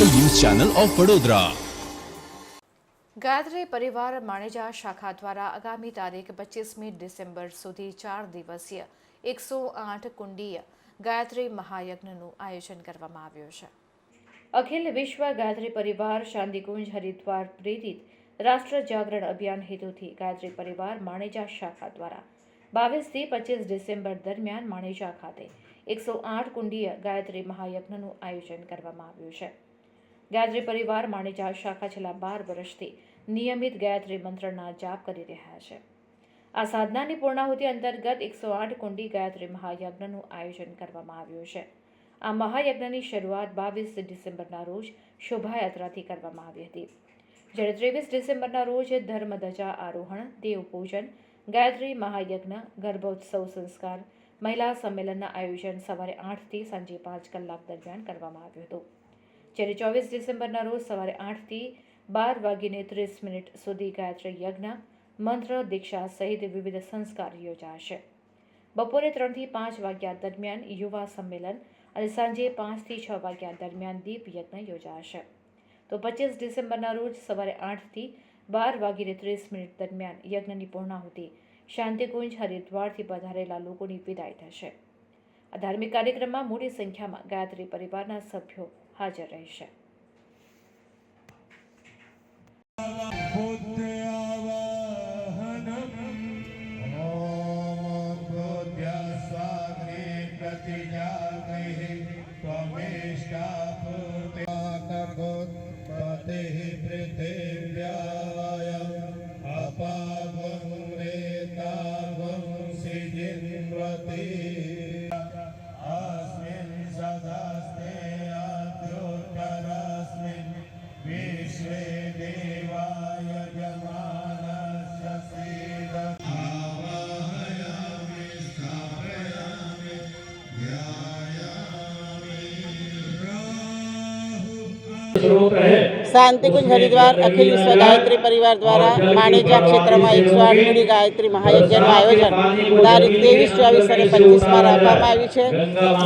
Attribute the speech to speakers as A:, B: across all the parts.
A: Channel of Vadodara.
B: Gayatri Parivar Maneja શાખા દ્વારા આગામી તારીખ પચીસમી ડિસેમ્બર સુધી ચાર દિવસીય એકસો આઠ કુંડીય ગાયત્રી મહાયજ્ઞનું આયોજન કરવામાં આવ્યું છે. અખિલ વિશ્વ ગાયત્રી પરિવાર શાંતિકુંજ હરિદ્વાર પ્રેરિત રાષ્ટ્ર જાગરણ અભિયાન હેતુથી ગાયત્રી પરિવાર માણેજા શાખા દ્વારા બાવીસથી પચીસ ડિસેમ્બર દરમિયાન માણેજા ખાતે એકસો આઠ કુંડીય ગાયત્રી મહાયજ્ઞનું આયોજન કરવામાં આવ્યું છે. ગાયત્રી પરિવાર માણેજા શાખા છેલ્લા બાર વર્ષથી નિયમિત ગાયત્રી મંત્રના જાપ કરી રહ્યા છે. આ સાધનાની પૂર્ણાહુતિ અંતર્ગત એકસો આઠ કુંડી ગાયત્રી મહાયજ્ઞનું આયોજન કરવામાં આવ્યું છે. આ મહાયજ્ઞની શરૂઆત બાવીસ ડિસેમ્બરના રોજ શોભાયાત્રાથી કરવામાં આવી હતી. જ્યારે ત્રેવીસ ડિસેમ્બરના રોજ ધર્મધજા આરોહણ દેવપૂજન ગાયત્રી મહાયજ્ઞ, ગર્ભોત્સવ સંસ્કાર, મહિલા સંમેલનના આયોજન સવારે આઠથી સાંજે પાંચ કલાક દરમિયાન કરવામાં આવ્યું હતું. જ્યારે ચોવીસ ડિસેમ્બરના રોજ સવારે આઠથી બાર વાગીને ત્રીસ મિનિટ સુધી ગાયત્રી યજ્ઞ, મંત્ર, દીક્ષા સહિત વિવિધ સંસ્કાર યોજાશે. બપોરે ત્રણથી પાંચ વાગ્યા દરમિયાન યુવા સંમેલન અને સાંજે પાંચથી છ વાગ્યા દરમિયાન દીપ યજ્ઞ યોજાશે. તો પચીસ ડિસેમ્બરના રોજ સવારે આઠથી બાર વાગીને ત્રીસ મિનિટ દરમિયાન યજ્ઞની પૂર્ણાહુતિ શાંતિકુંજ, હરિદ્વારથી પધારેલા લોકોની વિદાય થશે. આ ધાર્મિક કાર્યક્રમમાં મોટી સંખ્યામાં ગાયત્રી પરિવારના સભ્યો હાજર રહેશે.
C: ત્વમેષ્ટા પૃતે
D: સ્વરૂપ રહે
E: શાંતિકુંજ હરિદ્વાર અખિલ વિશ્વ ગાયત્રી પરિવાર દ્વારા માણેજા ક્ષેત્રમાં એકસો આઠ મૂડી ગાયત્રી મહાયજ્ઞનું આયોજન તારીખ ત્રેવીસ, ચોવીસ અને પચીસમાં રાખવામાં આવ્યું છે.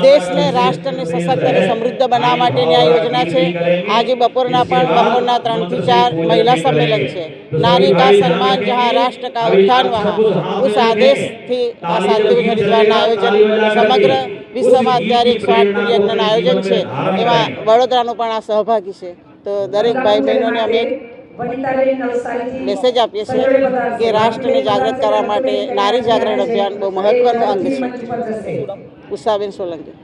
E: દેશને, રાષ્ટ્રને સશક્ત અને સમૃદ્ધ બનાવવા માટેની આ યોજના છે. આજે બપોરના પણ બપોરના ત્રણથી ચાર મહિલા સંમેલન છે. નારી કા સન્માન જહાં રાષ્ટ્ર કા ઉત્થાન વहाँ ઉસ આદેશથી આ શાંતિકુંજ હરિદ્વારના આયોજન સમગ્ર વિશ્વમાં અત્યારે એકસો આઠ યજ્ઞનું આયોજન છે. એમાં વડોદરાનું પણ આ સહભાગી છે. તો દરેક ભાઈ બહેનોને અમે એક મેસેજ આપીએ છીએ કે રાષ્ટ્રને જાગૃત કરવા માટે નારી જાગરણ અભિયાન બહુ મહત્વનું અંગ છે. ઉષાબેન સોલંકી.